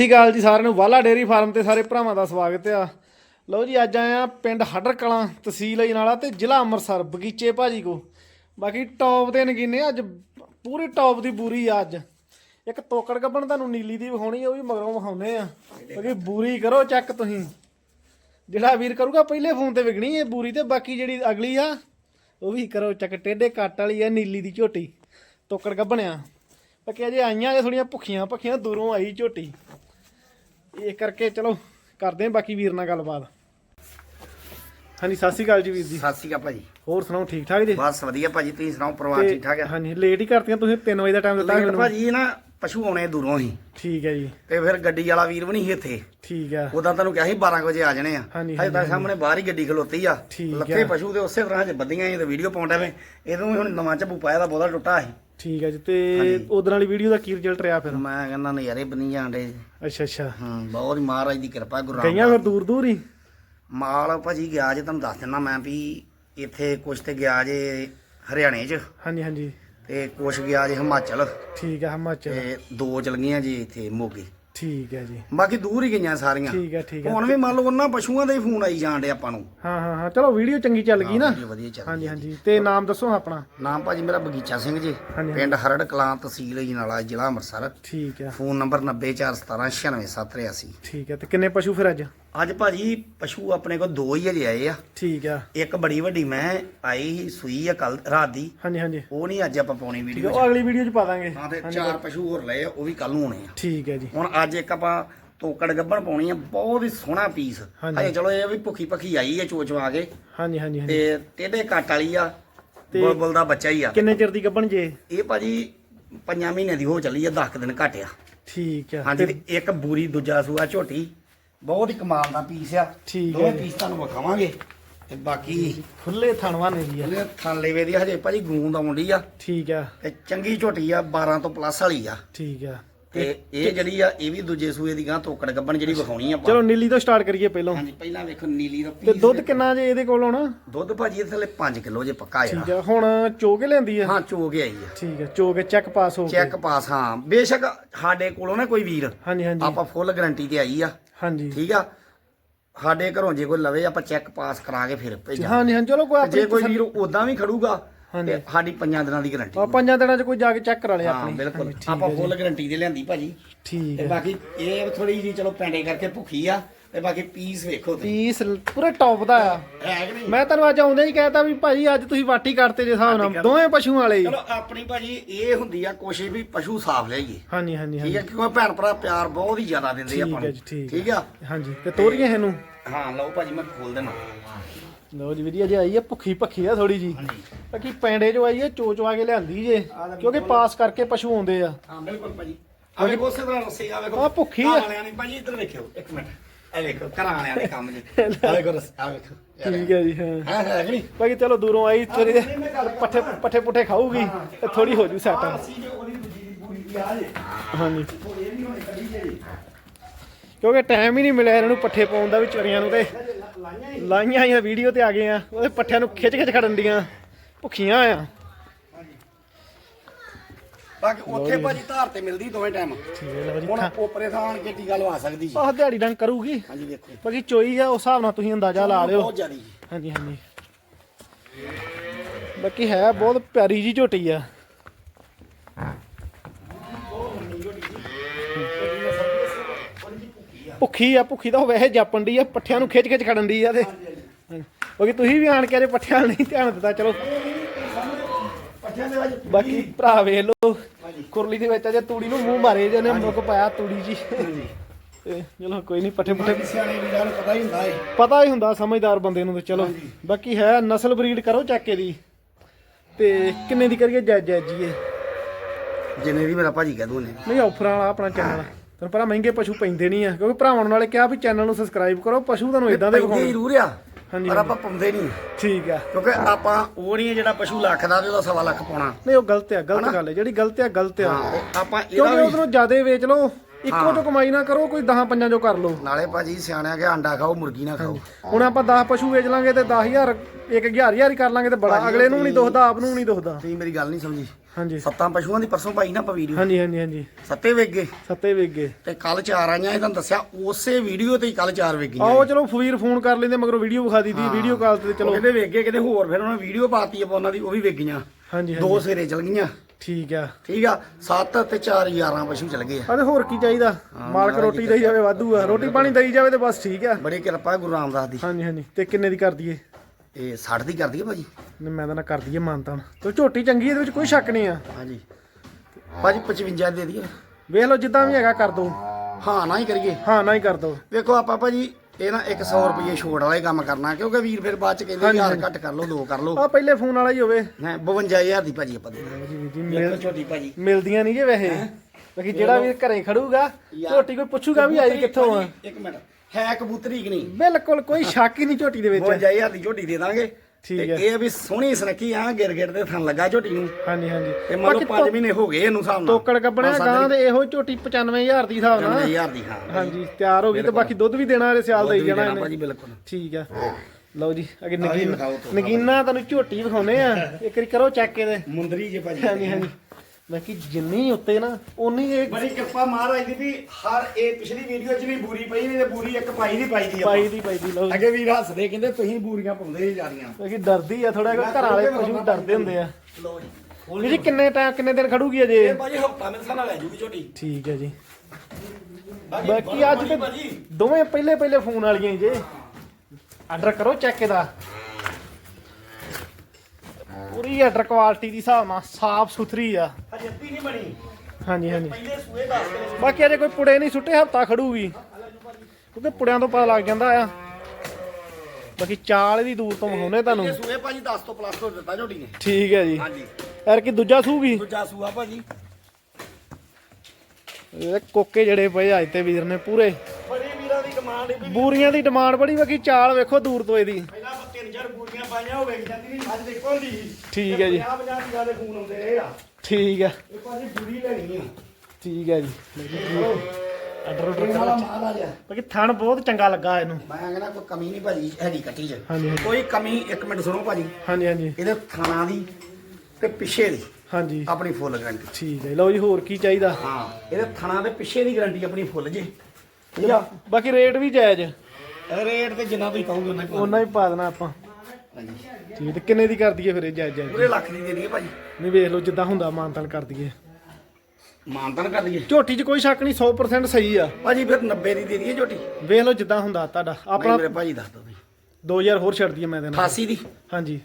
ਸਤਿ ਸ਼੍ਰੀ ਅਕਾਲ ਜੀ, ਸਾਰਿਆਂ ਨੂੰ ਵਾਲਾ ਡੇਰੀ ਫਾਰਮ ਤੇ ਸਾਰੇ ਭਰਾਵਾਂ ਦਾ ਸਵਾਗਤ ਆ। ਲਓ ਜੀ, ਅੱਜ ਆਏ ਆ ਪਿੰਡ ਹੱਡਰ ਕਲਾਂ ਤਹਿਸੀਲ ਅਜਨਾਲਾ ਤੇ ਜ਼ਿਲ੍ਹਾ ਅੰਮ੍ਰਿਤਸਰ, ਬਗੀਚੇ ਭਾਜੀ ਕੋ ਬਾਕੀ ਟੌਪ ਦੇ ਨਗੀਨੇ, ਅੱਜ ਪੂਰੀ ਟੌਪ ਦੀ ਬੂਰੀ ਆ ਅੱਜ। ਇੱਕ ਤੋਕੜ ਗੱਬਣ ਤੁਹਾਨੂੰ ਨੀਲੀ ਦੀ ਵਿਖਾਉਣੀ, ਉਹ ਵੀ ਮਗਰੋਂ ਵਿਖਾਉਨੇ ਆ। ਕਿਉਂਕਿ ਬੂਰੀ ਕਰੋ, ਚੈੱਕ ਤੁਸੀਂ। ਜਿਹੜਾ ਵੀਰ ਕਰੂਗਾ, ਪਹਿਲੇ ਫੋਨ ਤੇ ਵਿਗਣੀ ਹੈ ਬੂਰੀ ਤੇ, ਬਾਕੀ ਜਿਹੜੀ ਅਗਲੀ ਆ, ਉਹ ਵੀ ਕਰੋ ਚੈੱਕ। ਟੇਡੇ ਕੱਟ ਵਾਲੀ ਆ, ਨੀਲੀ ਦੀ ਝੋਟੀ। ਤੋਕੜ ਗੱਬਣਿਆ। ਬਾਕੀ ਅਜੇ ਆਈਆਂ ਜੇ ਥੋੜੀਆਂ ਭੁੱਖੀਆਂ ਭੱਖੀਆਂ ਦੂਰੋਂ ਆਈ ਝੋਟੀ। ਇਹ ਕਰਕੇ ਚਲੋ ਕਰਦੇ ਹਾਂ ਬਾਕੀ ਵੀਰ ਨਾਲ ਗੱਲਬਾਤ। ਹਾਂਜੀ ਸਤਿ ਸ਼੍ਰੀ ਅਕਾਲ ਜੀ ਵੀਰ ਜੀ। ਸਤਿ ਸ਼੍ਰੀ ਅਕਾਲ ਭਾਜੀ। ਹੋਰ ਸੁਣਾਓ ਠੀਕ ਠਾਕ ਜੀ? ਬਸ ਵਧੀਆ ਭਾਜੀ ਤੁਸੀਂ ਸੁਣਾਓ ਪਰਿਵਾਰ ਠੀਕ ਠਾਕ ਹੈ ਹਾਂਜੀ ਲੇਟ ਹੀ ਕਰਤੀਆਂ ਤੁਸੀਂ 3 ਵਜੇ ਦਾ ਟਾਈਮ ਦਿੱਤਾ ਲੇਟ ਮੈਨੂੰ। ਭਾਜੀ ਨਾ ਪਸ਼ੂ ਆਉਣੇ ਦੂਰੋਂ ਹੀ। ਠੀਕ ਹੈ ਜੀ। ਤੇ ਫਿਰ ਗੱਡੀ ਵਾਲਾ ਵੀਰ ਵੀ ਨਹੀਂ ਸੀ ਇੱਥੇ। ਠੀਕ ਆ। ਉਦਾਂ ਤੁਹਾਨੂੰ ਕਿਹਾ ਸੀ 12 ਕੁ ਵਜੇ ਆ ਜਾਣੇ ਆ। ਹਾਂਜੀ, ਹਜੇ ਤਾਂ ਸਾਹਮਣੇ ਬਾਹਰ ਹੀ ਗੱਡੀ ਖਲੋਤੀ ਆ। ਠੀਕ ਲੱਥੇ ਆ। ਪਸ਼ੂ ਤੇ ਉਸੇ ਤਰ੍ਹਾਂ ਹਜੇ ਬੱਦੀਆਂ ਹੀ ਤੇ ਵੀਡੀਓ ਪਾਉਂਦਾ ਵੇ। ਇਹਨੂੰ ਹੁਣ ਨਵਾਂ ਝੱਬੂ ਪਾਇਆ ਦਾ ਬਹੁਤਾ ਟੁੱਟਾ ਸੀ। ਠੀਕ ਹੈ ਜੀ ਤੇ ਉਦੋਂ ਵਾਲੀ ਵੀਡੀਓ ਦਾ ਕੀ ਰਿਜ਼ਲਟ ਰਿਹਾ ਫਿਰ? ਮੈਂ ਕਹਿੰਦਾ ਨਜ਼ਾਰੇ ਬਣੀ ਜਾਂਦੇ ਅੱਛਾ ਅੱਛਾ। ਹਾਂ ਬਹੁਤ ਹੀ ਮਹਾਰਾਜ ਦੀ ਕਿਰਪਾ ਗੁਰੂ ਗਈਆਂ ਰਾਮ ਫਿਰ ਦੂਰ ਦੂਰ ਹੀ? ਮਾਲ ਭਾਜੀ ਗਿਆ ਜੇ ਤੁਹਾਨੂੰ ਦੱਸ ਦਿੰਦਾ ਮੈਂ ਵੀ ਇੱਥੇ ਕੁਛ ਤੇ ਗਿਆ ਜੇ ਹਰਿਆਣੇ 'ਚ। ਹਾਂਜੀ ਹਾਂਜੀ। ਤੇ ਕੁਛ ਗਿਆ ਜੇ ਹਿਮਾਚਲ। ਠੀਕ ਹੈ ਹਿਮਾਚਲ। ਤੇ ਦੋ ਚਲ ਗਈਆਂ ਜੀ ਇੱਥੇ ਮੋਗੇ। ਠੀਕ ਹੈ ਜੀ। ਬਾਕੀ ਦੂਰ ਹੀ ਗਈਆਂ ਸਾਰੀਆਂ। ਠੀਕ ਹੈ ਠੀਕ ਹੈ। ਹੁਣ ਵੀ ਮੰਨ ਲਓ ਉਹਨਾਂ ਪਸ਼ੂਆਂ ਦੇ ਹੀ ਫੋਨ ਆਈ ਜਾਣ ਡੇ ਆਪਾਂ ਨੂੰ। ਹਾਂ ਹਾਂ ਹਾਂ। ਚਲੋ ਵੀਡੀਓ ਚੰਗੀ ਚੱਲ ਗਈ ਨਾ। ਵਧੀਆ ਵਧੀਆ ਚੱਲ ਹਾਂਜੀ ਹਾਂਜੀ। ਤੇ ਨਾਮ ਦੱਸੋ ਆਪਣਾ। ਨਾਮ ਭਾਜੀ ਮੇਰਾ ਬਗੀਚਾ ਸਿੰਘ ਜੀ। ਪਿੰਡ ਹਰੜ ਕਲਾਂ ਤਹਿਸੀਲ ਜਨਾਲਾ ਜ਼ਿਲ੍ਹਾ ਅੰਮ੍ਰਿਤਸਰ। ਠੀਕ ਹੈ। ਫੋਨ ਨੰਬਰ 9041796783 ਠੀਕ ਹੈ। ਤੇ ਕਿੰਨੇ ਪਸ਼ੂ ਫਿਰ ਅੱਜ? ਅੱਜ ਭਾਜੀ ਪਸ਼ੂ ਆਪਣੇ ਕੋਲ ਦੋ ਹੀ ਹਜੇ ਆਏ ਆ। ਠੀਕ ਆ। ਇੱਕ ਬੜੀ ਵੱਡੀ ਮੈਂ ਆਈ ਸੀ ਸੂਈ ਆ ਕੱਲ ਰਾਤ ਦੀ। ਹਾਂਜੀ ਹਾਂਜੀ। ਉਹ ਨਹੀਂ ਅੱਜ ਆਪਾਂ ਪਾਉਣੀ ਠੀਕ ਵੀਡੀਓ ਉਹ ਅਗਲੀ ਵੀਡੀਓ 'ਚ ਪਾ ਦਾਂਗੇ। ਹਾਂ ਤੇ ਚਾਰ ਪਸ਼ੂ ਹੋਰ ਲਏ ਆ ਉਹ ਵੀ ਕੱਲ ਨੂੰ ਆਉਣੇ ਆ। ਠੀਕ ਹੈ ਜੀ। ਹੁਣ ਅੱਜ ਇੱਕ ਆਪਾਂ ਤੋਕੜ ਗੱਬਣ ਪਾਉਣੀ ਆ ਬਹੁਤ ਹੀ ਸੋਹਣਾ ਪੀਸ ਹਾਂਜੀ। ਹਜੇ ਚਲੋ ਇਹ ਵੀ ਭੁੱਖੀ ਭੱਖੀ ਆਈ ਆ ਚੋਚਵਾ ਕੇ। ਹਾਂਜੀ ਹਾਂਜੀ ਹਾਂਜੀ। ਤੇ ਟੇਢੇ ਕੱਟ ਵਾਲੀ ਆ ਬੁਲਬੁਲ ਦਾ ਬੱਚਾ ਹੀ ਆ। ਕਿੰਨੇ ਚਿਰ ਦੀ ਗੱਭਣ ਜੇ? ਇਹ ਭਾਜੀ ਪੰਜਾਂ ਮਹੀਨੇ ਦੀ ਹੋ ਚੱਲੀ ਆ 10 ਦਿਨ ਘਟਿਆ ਠੀਕ ਆ। ਹਾਂਜੀ ਤੇ ਇੱਕ ਬੂਰੀ ਦੂਜਾ ਸੂਆ ਝੋਟੀ। ਬਹੁਤ ਹੀ ਕਮਾਲ ਦਾ ਪੀਸ ਆ। ਠੀਕ ਦੋਵੇਂ ਹੈ ਜੀ। ਪੀਸ ਤੁਹਾਨੂੰ ਵਿਖਾਵਾਂਗੇ। ਤੇ ਬਾਕੀ ਖੁੱਲੇ ਥਣਵਾ ਨੇ ਜੀ ਆ। ਇਹਦੇ ਥਾਲੇ ਵੇ ਦੀ ਹਜੇ ਭਾਜੀ ਗੂੰਦ ਆਉਂਦੀ ਆ। ਠੀਕ ਆ। ਤੇ ਚੰਗੀ ਝੋਟੀ ਆ 12 ਤੋਂ ਪਲੱਸ ਵਾਲੀ ਆ। ਠੀਕ ਆ। ਤੇ ਇਹ ਜਿਹੜੀ ਆ ਇਹ ਵੀ ਦੂਜੇ ਸੂਏ ਦੀ ਗਾਂ ਤੋਕੜ ਗੱਬਣ ਜਿਹੜੀ ਵਿਖਾਉਣੀ ਆ ਆਪਾਂ। ਚਲੋ ਨੀਲੀ ਤੋਂ ਸਟਾਰਟ ਕਰੀਏ ਪਹਿਲਾਂ। ਹਾਂਜੀ ਪਹਿਲਾਂ ਵੇਖੋ ਨੀਲੀ ਦਾ ਤੇ ਪੀਸ ਦੁੱਧ ਕਿੰਨਾ ਜੇ ਇਹਦੇ ਕੋਲ ਹੋਣਾ ਦੁੱਧ ਭਾਜੀ ਇਹਦੇ ਥੱਲੇ 5 ਕਿਲੋ ਜੇ ਪੱਕਾ ਠੀਕ ਆ। ਆ ਹੁਣ ਚੋ ਕੇ ਲੈਂਦੀ ਆ? ਹਾਂ ਚੋ ਕੇ ਆਈ ਆ। ਠੀਕ ਆ। ਚੋ ਕੇ ਚੈੱਕ ਪਾਸ ਹੋ ਕੇ। ਚੈੱਕ ਪਾਸ ਹਾਂ। ਬੇਸ਼ੱਕ ਸਾਡੇ ਕੋਲੋਂ ਨਾ ਕੋਈ ਵੀਰ ਹਾਂਜੀ ਹਾਂਜੀ। ਆਪਾਂ ਫੁੱਲ ਗਾਰੰਟੀ ਤੇ ਆਈ ਆ। ਹਾਂਜੀ। ਠੀਕ ਆ? ਸਾਡੇ ਘਰੋਂ ਜੇ ਕੋਈ ਲਵੇ ਆਪਾਂ ਚੈੱਕ ਪਾਸ ਕਰਾ ਕੇ ਫਿਰ ਭੇਜਾਂ ਹਾਂਜੀ ਹਾਂਜੀ ਚਲੋ ਕੋਈ ਜੇ ਆਪਣੀ ਕੋਈ ਵੀਰ ਉਦਾਂ ਵੀ ਖੜੂਗਾ ਹਾਂਜੀ। ਤੇ ਸਾਡੀ ਪੰਜਾਂ ਦਿਨਾਂ ਦੀ ਗਾਰੰਟੀ ਆ ਪੰਜਾਂ ਦਿਨਾਂ 'ਚ ਕੋਈ ਜਾ ਕੇ ਚੈੱਕ ਕਰਾ ਲਿਆ ਹਾਂ ਆਪਣੀ। ਬਿਲਕੁਲ। ਆਪਾਂ ਹੈ। ਫੁੱਲ ਗਾਰੰਟੀ ਦੇ ਲਿਆਂਦੀ ਭਾਜੀ। ਠੀਕ ਤੇ ਹੈ। ਬਾਕੀ ਇਹ ਥੋੜੀ ਜੀ ਚਲੋ ਪੈਂਡੇ ਕਰਕੇ ਭੁੱਖੀ ਆ। ਤੇ ਬਾਕੀ ਪੀਸ ਵੇਖੋ ਤੁਸੀਂ। ਪੀਸ ਪੂਰੇ ਟੌਪ ਦਾ ਆ। ਹੈ ਕਿ ਨਹੀਂ? ਮੈਂ ਤੁਹਾਨੂੰ ਅੱਜ ਆਉਂਦੇ ਹੀ ਕਹਿਤਾ ਵੀ ਭਾਜੀ ਅੱਜ ਤੁਸੀਂ ਵਾਟੀ ਕਰਤੇ ਜੇ ਹਿਸਾਬ ਨਾਲ। ਦੋਵੇਂ ਪਸ਼ੂਆਂ ਵਾਲੇ। ਚਲੋ ਆਪਣੀ ਭਾਜੀ ਇਹ ਹੁੰਦੀ ਆ ਕੋਸ਼ਿਸ਼ ਵੀ ਪਸ਼ੂ ਸਾਫ਼ ਲਿਆਈਏ। ਹਾਂਜੀ ਹਾਂਜੀ ਠੀਕ ਹੈ ਕਿਉਂਕਿ ਭੈਣ ਭਰਾ ਪਿਆਰ ਬਹੁਤ ਹੀ ਜ਼ਿਆਦਾ ਦਿੰਦੇ ਆਪਾਂ ਨੂੰ। ਜੀ, ਠੀਕ ਆ। ਹਾਂਜੀ ਤੇ ਤੋਰੀਏ ਇਹਨੂੰ? ਹਾਂ ਲਓ ਭਾਜੀ ਮੈਂ ਖੋਲ ਦੇਣਾ ਲਓ ਜੀ ਵਧੀਆ ਜੀ ਆਈ ਹੈ ਭੁੱਖੀ ਭੱਖੀ ਆ ਥੋੜੀ ਜੀ ਬਾਕੀ ਪੈਂਡੇ ਚੋਂ ਆਈ ਹੈ ਚੋਚਵਾ ਕੇ ਲਿਆਂਦੀ ਜੇ। ਕਿਉਂਕਿ ਪਾਸ ਕਰਕੇ ਪਸ਼ੂ ਆਉਂਦੇ ਆ। ਹਾਂ ਬਿਲਕੁਲ ਭਾਜੀ। ਆ ਵੇਖੋ ਉਸੇ ਤਰ੍ਹਾਂ ਰਸੇ ਆ ਵੇਖੋ। ਆਹ ਭੁੱਖੀ ਆ। ਵਾਲਿਆਂ ਨੇ ਭਾਜੀ ਇੱਧਰ ਵੇਖਿਓ ਇੱਕ ਮਿੰਟ। ਇਹ ਵੇਖੋ ਘਰਾਂ ਵਾਲਿਆਂ ਦੇ ਕੰਮ ਜੀ। ਆ ਵੇਖੋ ਰਸ ਆ ਵੇਖੋ ਠੀਕ ਹੈ ਜੀ ਹਾਂ। ਹਾਂ ਹੈ ਕਿ ਨਹੀਂ? ਬਾਕੀ ਚਲੋ ਦੂਰੋਂ ਆਈ ਥੋੜੀ ਪੱਠੇ ਪੱਠੇ ਪੁੱਠੇ ਖਾਊਗੀ ਤੇ ਥੋੜੀ ਹੋ ਜੂ ਸੈਟ ਅਸੀਂ ਜੋ ਉਹਦੀ ਦੂਜੀ ਦੀ ਪੂਰੀ ਦੀ ਆ ਜੇ? ਹਾਂਜੀ। ਉਹ ਇਹ ਨਹੀਂ ਹੋਣੀ ਕਦੀ ਜੇ ਕਿਉਂਕਿ ਟਾਈਮ ਹੀ ਨਹੀਂ ਮਿਲਿਆ ਇਹਨਾਂ ਨੂੰ ਪੱਠੇ ਪਾਉਣ ਦਾ ਵੀ ਚੋਰੀਆਂ ਨੂੰ ਤੇ। ਲਾਈਆਂ ਹੀ। ਵੀਡੀਓ ਤੇ ਆ ਗਏ ਆ। ਉਹਦੇ ਪੱਠਿਆਂ ਨੂੰ ਖਿੱਚ ਖਿੱਚ ਖੜਨ ਦੀਆਂ। ਭੁੱਖੀਆਂ ਆ। ਬਾਕੀ ਉੱਥੇ ਭਾਜੀ ਧਾਰ ਤੇ ਮਿਲਦੀ ਦੋਵੇਂ ਟਾਈਮ ਠੀਕ ਹੈ ਲਓ ਜੀ ਹੁਣ ਉਪਰੇ ਥਾਂ ਕੇ ਟੀਕਾ ਲਵਾ ਸਕਦੀ ਆਹ ਦਿਹਾੜੀ ਡੰਗ ਕਰੂਗੀ? ਹਾਂਜੀ ਵੇਖੋ ਬਾਕੀ ਚੋਈ ਆ ਉਸ ਹਿਸਾਬ ਨਾਲ ਤੁਸੀਂ ਅੰਦਾਜ਼ਾ ਲਾ ਲਿਓ ਬਹੁਤ ਜ਼ਿਆਦੀ ਜੀ। ਹਾਂਜੀ ਹਾਂਜੀ। ਬਾਕੀ ਹੈ ਬਹੁਤ ਪਿਆਰੀ ਜੀ ਝੋਟੀ ਆ। ਭੁੱਖੀ ਆ ਭੁੱਖੀ ਤਾਂ ਵੈਸੇ ਜਾਪਣ ਦੀ ਆ ਪੱਠਿਆਂ ਨੂੰ ਖਿੱਚ ਖਿੱਚ ਖੜਨ ਦੀ ਆ ਤੇ। ਬਾਕੀ ਤੁਸੀਂ ਵੀ ਆਣ ਕੇ ਅਜੇ ਪੱਠਿਆਂ ਵੱਲ ਨਹੀਂ ਧਿਆਨ ਦਿੱਤਾ ਚਲੋ। ਬਾਕੀ ਭਰਾ ਵੇਖ ਲਓ ਕੁਰਲੀ ਦੇ ਵਿੱਚ ਅਜੇ ਤੂੜੀ ਨੂੰ ਮੂੰਹ ਮਾਰੇ ਜੇ ਉਹਨੇ ਮੁੱਕ ਪਾਇਆ ਤੂੜੀ ਜੀ। ਤੇ ਚਲੋ ਕੋਈ ਨਹੀਂ ਪੱਠੇ ਪੁੱਠੇ ਸਿਆਣੇ ਵੀਰਾਂ ਨੂੰ ਪਤਾ ਹੀ ਹੁੰਦਾ ਏ। ਪਤਾ ਹੀ ਹੁੰਦਾ ਸਮਝਦਾਰ ਬੰਦੇ ਨੂੰ ਤੇ ਚਲੋ। ਬਾਕੀ ਹੈ ਨਸਲ ਬਰੀਡ ਕਰੋ ਚੱਕ ਇਹਦੀ ਤੇ ਕਿੰਨੇ ਦੀ ਕਰੀਏ? ਜੈ ਜੈ ਜੀਏ ਜਿੰਨੇ ਵੀ ਮੇਰਾ ਭਾਜੀ ਕਹਿ ਦੋ ਨੇ ਨਹੀਂ ਆਫਰਾਂ ਵਾਲਾ ਆਪਣਾ ਚੈਨਲ ਤੁਹਾਨੂੰ ਪਤਾ ਮਹਿੰਗੇ ਪਸ਼ੂ ਪੈਂਦੇ ਨਹੀਂ ਆ ਕਿਉਂਕਿ ਭਰਾਵਾਂ ਨਾਲੇ ਕਿਹਾ ਵੀ ਚੈਨਲ ਨੂੰ ਸਬਸਕ੍ਰਾਈਬ ਕਰੋ ਪਸ਼ੂ ਤੁਹਾਨੂੰ ਇਦਾਂ ਦੇ ਵਿਖਾਉਣੇ। ਜ਼ਰੂਰ ਆ। ਹਾਂਜੀ, ਪਰ ਆਪਾਂ ਪਾਉਂਦੇ ਨਹੀਂ। ਠੀਕ ਆ। ਕਿਉਂਕਿ ਆਪਾਂ ਉਹ ਨਹੀਂ ਜਿਹੜਾ ਪਸ਼ੂ ਲੱਖ ਦਾ ਤੇ ਉਹਦਾ ਸਵਾ ਲੱਖ ਪਾਉਣਾ। ਨਹੀਂ ਉਹ ਗਲਤ ਆ ਗਲਤ ਗੱਲ ਹੈ ਜਿਹੜੀ ਗਲਤ ਆ ਗਲਤ ਆ। ਹਾਂ ਉਹ ਆਪਾਂ ਕਿਉਂਕਿ ਇਹਦਾ ਵੀ ਉਧਰੋਂ ਜ਼ਿਆਦੇ ਵੇਚ ਲਓ ਇੱਕੋ ਚੋਂ ਕਮਾਈ ਨਾ ਕਰੋ ਕੋਈ 10 ਪੰਜਾਂ ਚੋਂ ਕਰ ਲਓ। ਨਾਲੇ ਭਾਜੀ ਸਿਆਣਿਆ ਕਿ ਅੰਡਾ ਖਾਓ ਮੁਰਗੀ ਨਾ ਖਾਓ। ਹੁਣ ਆਪਾਂ 10 ਪਸ਼ੂ ਵੇਚ ਲਾਂਗੇ ਤੇ 10000 ਇੱਕ 1000 ਹੀ ਕਰ ਲਾਂਗੇ ਤੇ ਬੜਾ। ਅਗਲੇ ਨੂੰ ਨਹੀਂ ਦੁਖਦਾ ਆਪ ਨੂੰ ਨਹੀਂ ਦੁਖਦਾ। ਤੁਸੀਂ ਮੇਰੀ ਗੱਲ ਨਹੀਂ ਸਮਝੀ। ਹਾਂਜੀ। ਸੱਤਾਂ ਪਸ਼ੂਆਂ ਦੀ ਪਰਸੋਂ ਪਾਈ ਨਾ ਆਪਾਂ ਵੀਡੀਓ। ਹਾਂਜੀ ਹਾਂਜੀ ਹਾਂਜੀ। ਸੱਤੇ ਵੇਚ ਗਏ ਸੱਤੇ ਵੇਗੇ। ਤੇ ਕੱਲ ਚਾਰ ਆਈਆਂ ਇਹ ਤੁਹਾਨੂੰ ਦੱਸਿਆ ਉਸੇ ਵੀਡੀਓ ਤੇ ਹੀ ਕੱਲ ਚਾਰ ਵੇਚ ਗਈਆਂ ਆਓ ਚਲੋ ਫਵੀਰ ਫੋਨ ਕਰ ਲੈਂਦੇ ਮਗਰੋਂ ਵੀਡੀਓ ਵਿਖਾ ਦਿੱਤੀ ਵੀਡੀਓ ਕਾਲ ਤੇ ਚਲੋ। ਕਹਿੰਦੇ ਵੇਚ ਗਏ ਕਿਤੇ ਹੋਰ ਫਿਰ ਉਹਨਾਂ ਵੀਡੀਓ ਪਾਤੀ ਆਪਾਂ ਉਹਨਾਂ ਦੀ ਉਹ ਵੀ ਵੇਚ ਗਈਆਂ ਹਾਂਜੀ ਦੋ ਸਿਰੇ ਚਲ ਗਈਆਂ। ਠੀਕ ਆ। ਠੀਕ ਆ 7 ਤੇ 4 11 ਪਸ਼ੂ ਚਲ ਗਏ ਆ। ਤੇ ਹੋਰ ਕੀ ਚਾਹੀਦਾ? ਮਾਲਕ ਰੋਟੀ ਦੇਈ ਜਾਵੇ ਵਾਧੂ ਆ। ਰੋਟੀ ਪਾਣੀ ਦੇਈ ਜਾਵੇ ਤੇ ਬਸ ਠੀਕ ਆ। ਬੜੀ ਕਿਰਪਾ ਗੁਰੂ ਰਾਮਦਾਸ ਦੀ। ਹਾਂਜੀ ਹਾਂਜੀ। ਤੇ ਕਿੰਨੇ ਦੀ ਕਰ ਦਈਏ? ਇਹ 60 ਦੀ ਕਰਦੀ ਹੈ ਭਾਜੀ। ਨਹੀਂ, ਮੈਂ ਤਾਂ ਨਾ ਕਰ ਦਈਏ ਮਾਨਤਾਨ। ਤੇ ਝੋਟੀ ਚੰਗੀ ਇਹਦੇ ਵਿੱਚ ਕੋਈ ਸ਼ੱਕ ਨਹੀਂ ਆ। ਹਾਂਜੀ। ਭਾਜੀ 55 ਦੇ ਦਈਏ ਵੇਖ ਲਓ ਜਿੱਦਾਂ ਵੀ ਹੈਗਾ ਕਰ ਦੋ। ਹਾਂ ਨਾ ਹੀ ਕਰੀਏ। ਹਾਂ ਨਾ ਹੀ ਕਰ ਦੋ। ਵੇਖੋ ਆਪਾਂ ਭਾਜੀ ਇਹ ਨਾ 100 ਰੁਪਏ ਛੋੜ ਵਾਲਾ ਹੀ ਕੰਮ ਕਰਨਾ ਕਿਉਂਕਿ ਵੀਰ ਫਿਰ ਬਾਅਦ ਚ ਕਹਿੰਦੇ ਯਾਰ ਘੱਟ ਕਰ ਲਓ ਦੋ ਕਰ ਲਓ। ਆ ਪਹਿਲੇ ਫੋਨ ਵਾਲਾ ਹੀ ਹੋਵੇ। ਹੈ 52000 ਦੀ ਭਾਜੀ ਆਪਾਂ ਦੇ ਦਾਂਗੇ ਛੋਟੀ ਭਾਜੀ। ਮਿਲਦੀਆਂ ਨਹੀਂ ਜੇ ਵੈਸੇ। ਬਾਕੀ ਜਿਹੜਾ ਵੀ ਘਰੇ ਖੜੂਗਾ ਝੋਟੀ ਕੋਈ ਪੁੱਛੂਗਾ ਵੀ ਆਈ ਕਿੱਥੋਂ ਆ। ਇੱਕ ਮਿੰਟ। ਹੈ ਕਬੂਤਰੀ ਕਿ ਨਹੀਂ? ਬਿਲਕੁਲ ਕੋਈ ਸ਼ੱਕ ਹੀ ਨਹੀਂ ਝੋਟੀ ਦੇ ਵਿੱਚ। 52000 ਦੀ ਝੋਟੀ ਦੇ ਦਾਂਗੇ। ਠੀਕ ਹੈ। ਇਹ ਵੀ ਸੋਹਣੀ ਸੁਨੱਖੀ ਆ ਗਿਰ ਗਿਰ ਦੇ ਥਣ ਲੱਗਾ ਝੋਟੀ ਨੂੰ। ਹਾਂਜੀ ਹਾਂਜੀ। ਤੇ ਮੰਨ ਲਓ 5 ਮਹੀਨੇ ਹੋ ਗਏ ਇਹਨੂੰ ਹਿਸਾਬ ਨਾਲ। ਟੋਕੜ ਕੱਪੜਿਆ ਗਾਂ ਦੇ ਇਹੋ ਝੋਟੀ 95000 ਦੀ ਹਿਸਾਬ ਨਾਲ। 50000 ਦੀ ਹਾਂ। ਹਾਂਜੀ ਤਿਆਰ ਹੋ ਗਈ ਤੇ ਬਾਕੀ ਦੁੱਧ ਵੀ ਦੇਣਾ ਇਹਦੇ ਸਿਆਲ ਦੇਈ ਜਾਣਾ ਇਹਨੇ। ਭਾਜੀ ਬਿਲਕੁਲ। ਠੀਕ ਆ। ਲਓ ਜੀ ਅਗੇ ਨਗੀਨ ਤੋਂ। ਨਗੀਨਾ ਤੁਹਾਨੂੰ ਝੋਟੀ ਵਿਖਾਉਨੇ ਆ। ਇੱਕ ਵਾਰੀ ਕਰੋ ਚੈੱਕ ਇਹਦੇ। ਮੁੰਦਰੀ ਜੇ ਭਾਜੀ। ਹਾਂਜੀ ਹਾਂਜੀ। ਮੈਂ ਕਿ ਜਿੰਨੀ ਉੱਤੇ ਨਾ ਉਨੀ ਇਹ ਬੜੀ ਕਿਰਪਾ ਮਹਾਰਾਜ ਦੀ ਵੀ ਹਰ ਇਹ ਪਿਛਲੀ ਵੀਡੀਓ 'ਚ ਵੀ ਬੂਰੀ ਪਈ ਨਹੀਂ ਤੇ ਬੂਰੀ ਇੱਕ ਪਾਈ ਦੀ ਪਾਈ ਦੀ ਪਾਈ ਦੀ ਪਾਈ ਦੀ ਲਓ ਅੱਗੇ ਵੀਰ ਹੱਸਦੇ ਕਹਿੰਦੇ ਤੁਸੀਂ ਬੂਰੀਆਂ ਪਾਉਂਦੇ ਹੀ ਜਾ ਰਹੀਆਂ। ਮੈਂ ਕਿ ਡਰਦੀ ਆ ਥੋੜਾ ਜਿਹਾ ਘਰਾਂ ਵਾਲੇ ਪਸ਼ੂ ਡਰਦੇ ਹੁੰਦੇ ਆ। ਲੋ ਜੀ ਵੀਰ ਜੀ ਕਿੰਨੇ ਟਾਈਮ ਕਿੰਨੇ ਦਿਨ ਖੜੂਗੀ ਅਜੇ? ਇਹ ਭਾਜੀ ਹਫਤਾ ਮੇਰੇ ਨਾਲ ਲੈ ਜੂਗੀ ਝੋਟੀ ਠੀਕ ਹੈ ਜੀ। ਬਾਕੀ ਬਾਕੀ ਅੱਜ ਤੇ ਭਾਜੀ। ਦੋਵੇਂ ਪਹਿਲੇ ਪਹਿਲੇ ਫੋਨ ਵਾਲੀਆਂ ਹੀ ਜੇ। ਆਰਡਰ ਕਰੋ ਚੈੱਕ ਇਹਦਾ। ਪੂਰੀ ਆਰਡਰ ਕੁਆਲਿਟੀ ਦੀ ਹਿਸਾਬ ਨਾਲ ਸਾਫ਼ ਸੁਥਰੀ ਆ। ਹਜੇ ਅੱਧੀ ਨਹੀਂ ਬਣੀ। ਹਾਂਜੀ ਹਾਂਜੀ। ਪਹਿਲੇ ਸੂਏ ਦੱਸ ਕੇ ਬਾਕੀ ਅਜੇ ਕੋਈ ਪੁੜੇ ਨਹੀਂ ਸੁੱਟੇ ਹਫਤਾ ਖੜੂਗੀ। ਕਿਉਂਕਿ ਪੁੜਿਆਂ ਤੋਂ ਪਤਾ ਲੱਗ ਜਾਂਦਾ ਆ। ਬਾਕੀ ਚਾਲ ਦੀ ਦੂਰ ਤੋਂ ਹੋਣੇ ਤੁਹਾਨੂੰ। ਇਹ ਸੂਏ ਭਾਜੀ 10 ਤੋਂ ਪਲੱਸ ਤੋਂ ਦਿੱਤਾ ਝੋਟੀ ਨੇ। ਠੀਕ ਹੈ ਜੀ। ਹਾਂਜੀ। ਯਾਰ ਕੀ ਦੂਜਾ ਸੂਗੀ? ਦੂਜਾ ਸੂਆ ਭਾਜੀ। ਇਹ ਕੋਕੇ ਜਿਹੜੇ ਪਏ ਅੱਜ ਤੇ ਵੀਰ ਨੇ ਪੂਰੇ। ਬੜੀ ਵੀਰਾਂ ਦੀ ਕਮਾਂਡ ਵੀ। ਬੂਰੀਆਂ ਦੀ ਡਿਮਾਂਡ ਬੜੀ ਬਾਕੀ ਚਾਲ ਵੇਖੋ ਦੂਰ ਤੋਂ ਇਹਦੀ। ਜਾਂਦੀ ਅੱਜ ਦੇਖੋ ਦੀ ਠੀਕ ਹੈ ਜੀ। 50 50 ਵੀਰਾਂ ਦੇ ਫੋਨ ਆਉਂਦੇ ਰਹੇ ਆ। ਠੀਕ ਹੈ। ਇਹ ਭਾਜੀ ਬੂਰੀ ਲੈਣੀ ਆ। ਠੀਕ ਹੈ ਜੀ। ਆਰਡਰ ਇਹ ਵਾਲਾ ਮਹਾਰਾਜ ਆ ਬਾਕੀ ਥਣ ਬਹੁਤ ਚੰਗਾ ਲੱਗਾ ਇਹਨੂੰ। ਮੈਂ ਕਹਿੰਦਾ ਕੋਈ ਕਮੀ ਨਹੀਂ ਭਾਜੀ ਹੈਗੀ ਕੱਟੀ 'ਚ। ਹਾਂਜੀ ਹਾਂਜੀ। ਕੋਈ ਕਮੀ ਇੱਕ ਮਿੰਟ ਸੁਣੋ ਭਾਜੀ। ਹਾਂਜੀ ਹਾਂਜੀ। ਇਹਦੇ ਥਾਣਾ ਦੀ ਤੇ ਪਿੱਛੇ ਦੀ। ਹਾਂਜੀ। ਆਪਣੀ ਫੁੱਲ ਗਾਰੰਟੀ ਠੀਕ ਹੈ। ਲਓ ਜੀ ਹੋਰ ਕੀ ਚਾਹੀਦਾ? ਹਾਂ ਇਹਦੇ ਥਾਣਾ ਦੇ ਪਿੱਛੇ ਦੀ ਗਾਰੰਟੀ ਆਪਣੀ ਫੁੱਲ ਜੇ। ਠੀਕ ਆ? ਬਾਕੀ ਰੇਟ ਵੀ ਜਾਇਜ਼। ਰੇਟ ਤੇ ਜਿੰਨਾ ਤੁਸੀਂ ਕਹੋਗੇ। ਉਹਨਾਂ ਹੀ ਪਾ ਦੇਣਾ ਆਪਾਂ। ਹਾਂਜੀ। ਠੀਕ ਤੇ ਕਿੰਨੇ ਦੀ ਕਰ ਦਈਏ ਫਿਰ ਇਹ ਜਾਇਜ਼ ਜਾਇਜ਼? ਪੂਰੇ ਲੱਖ ਦੀ ਦੇ ਦਈਏ ਭਾਜੀ। ਨਹੀਂ ਵੇਖ ਲਓ ਜਿੱਦਾਂ ਹੁੰਦਾ ਮਾਨਤਾਨ ਕਰ ਦਈਏ। ਮਾਨਤਨ ਕਰ ਦਈਏ? ਝੋਟੀ 'ਚ ਕੋਈ ਸ਼ੱਕ ਨਹੀਂ 100% ਸਹੀ ਆ। ਭਾਜੀ ਫਿਰ 90 ਦੀ ਦੇ ਦਈਏ ਝੋਟੀ। ਵੇਖ ਲਓ ਜਿੱਦਾਂ ਹੁੰਦਾ ਤੁਹਾਡਾ। ਆਪਣਾ ਮੇਰੇ ਭਾਜੀ ਦੱਸ ਦੋ ਤੁਸੀਂ। 2000 ਹੋਰ ਛੱਡ ਦਈਏ ਮੈਂ ਦੇਣਾ 88 ਦੀ। ਹਾਂਜੀ।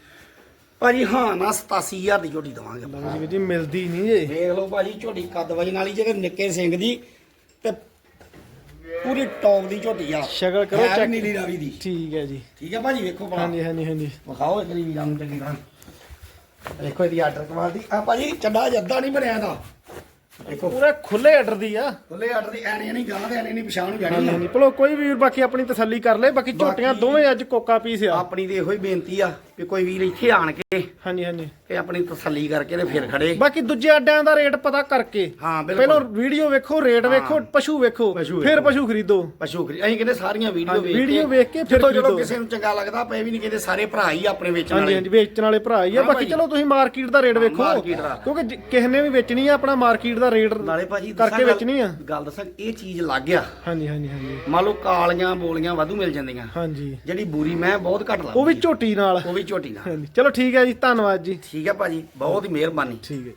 ਭਾਜੀ ਹਾਂ ਨਾ 87000 ਦੀ ਝੋਟੀ ਦਵਾਂਗੇ ਲਓ ਜੀ ਵੀਰ ਜੀ ਮਿਲਦੀ ਨਹੀਂ ਜੇ। ਵੇਖ ਲਓ ਭਾਜੀ ਝੋਟੀ ਕੱਦ ਵਜਨ ਵਾਲੀ ਜਿਹੜੇ ਨਿੱਕੇ ਸਿੰਘ ਦੀ ਤੇ ਪੂਰੀ ਟੌਪ ਦੀ ਝੋਟੀ ਆ। ਸ਼ਕਲ ਕਰੋ ਹੈ ਵੀ ਚੈੱਕ ਨੀਲੀ ਰਾਵੀ ਦੀ। ਠੀਕ ਹੈ ਜੀ। ਠੀਕ ਹੈ ਭਾਜੀ ਵੇਖੋ ਭਲਾ। ਹਾਂਜੀ ਹਾਂਜੀ ਹਾਂਜੀ। ਵਿਖਾਓ ਇੱਕ ਵਾਰੀ ਵੀਰਾਂ ਨੂੰ ਚੰਗੀ ਤਰ੍ਹਾਂ। ਦੇਖੋ ਇਹਦੀ ਆਰਡਰ ਕੁਆਲਿਟੀ ਆ ਭਾਜੀ ਚੱਡਾ ਜੱਦਾ ਨਹੀਂ ਬਣਿਆ ਦਾ ਦੇਖੋ ਪੂਰਾ ਖੁੱਲੇ ਆਰਡਰ ਦੀ ਆ। ਖੁੱਲੇ ਆਰਡਰ ਦੀ ਐਣੇ ਨਹੀਂ ਗਾਂ ਦੇ ਐਣੇ ਨਹੀਂ ਪਛਾਣ ਨੂੰ ਜਾਣੀ। ਹਾਂਜੀ ਆ। ਹਾਂਜੀ। ਚਲੋ ਕੋਈ ਵੀਰ ਬਾਕੀ ਆਪਣੀ ਤਸੱਲੀ ਕਰ ਲੇ ਬਾਕੀ ਝੋਟੀਆਂ ਦੋਵੇਂ ਅੱਜ ਕੋਕਾ ਪੀਸ ਆ। ਆਪਣੀ ਤੇ ਇਹੋ ਹੀ ਬੇਨਤੀ ਆ। ਵੀ ਕੋਈ ਵੀਰ ਇੱਥੇ ਆਣ ਕੇ ਹਾਂਜੀ ਹਾਂਜੀ। ਤੇ ਆਪਣੀ ਤਸੱਲੀ ਕਰਕੇ ਤੇ ਫਿਰ ਖੜੇ। ਬਾਕੀ ਦੂਜੇ ਅੱਡਿਆਂ ਦਾ ਰੇਟ ਪਤਾ ਕਰਕੇ। ਹਾਂ ਬਿਲਕੁਲ। ਪਹਿਲਾਂ ਵੀਡੀਓ ਵੇਖੋ ਰੇਟ ਵੇਖੋ ਪਸ਼ੂ ਵੇਖੋ ਪਸ਼ੂ ਫਿਰ ਪਸ਼ੂ ਖਰੀਦੋ। ਪਸ਼ੂ ਖਰੀ ਅਸੀਂ ਕਹਿੰਦੇ ਸਾਰੀਆਂ ਵੀਡੀਓ ਹਾਂਜੀ, ਵੇਖ ਵੀਡੀਓ ਵੇਖ ਕੇ ਫਿਰ ਜਦੋਂ ਖਰੀਦੋ। ਕਿਸੇ ਨੂੰ ਚੰਗਾ ਲੱਗਦਾ ਪਏ ਵੀ ਨਹੀਂ ਕਹਿੰਦੇ ਸਾਰੇ ਭਰਾ ਹੀ ਆਪਣੇ ਵੇਚਣ ਹਾਂਜੀ ਵਾਲੇ। ਹਾਂਜੀ ਵੇਚਣ ਵਾਲੇ ਭਰਾ ਹੀ ਆ। ਹਾਂ ਬਾਕੀ ਭਾਈ। ਚਲੋ ਤੁਸੀਂ ਮਾਰਕੀਟ ਦਾ ਰੇਟ ਵੇਖੋ ਦਾ। ਕਿਉਂਕਿ ਜ- ਕਿਸੇ ਨੇ ਵੀ ਵੇਚਣੀ ਆ ਆਪਣਾ ਮਾਰਕੀਟ ਦਾ ਰੇਟ ਨਾਲੇ ਭਾਜੀ ਕਰਕੇ ਦੱਸਾਂ ਗੱਲ- ਵੇਚਣੀ ਆ। ਗੱਲ ਦੱਸਾਂ ਇਹ ਚੀਜ਼ ਲੱਗ ਗਿਆ ਹਾਂਜੀ ਹਾਂਜੀ ਹਾਂਜੀ। ਮੰਨ ਲਓ ਕਾਲੀਆਂ ਬੋਲੀਆਂ ਵਾਧੂ ਮਿਲ ਜਾਂਦੀਆਂ। ਹਾਂਜੀ। ਜਿਹੜੀ ਬੂਰੀ ਮੈਂ ਬਹੁਤ ਘੱਟ ਲੱਗਦੀ ਉਹ ਵੀ ਝੋਟੀ ਨਾਲ। ਉਹ ਵੀ ਝੋਟੀ ਨਾਲ। ਹਾਂਜੀ। ਚਲੋ ਠੀਕ ਹੈ ਜੀ ਧੰਨਵਾਦ ਜੀ। ਠੀਕ ਹੈ ਭਾਜੀ ਬਹੁਤ ਹੀ ਮਿਹਰਬਾਨੀ। ਠੀਕ ਹੈ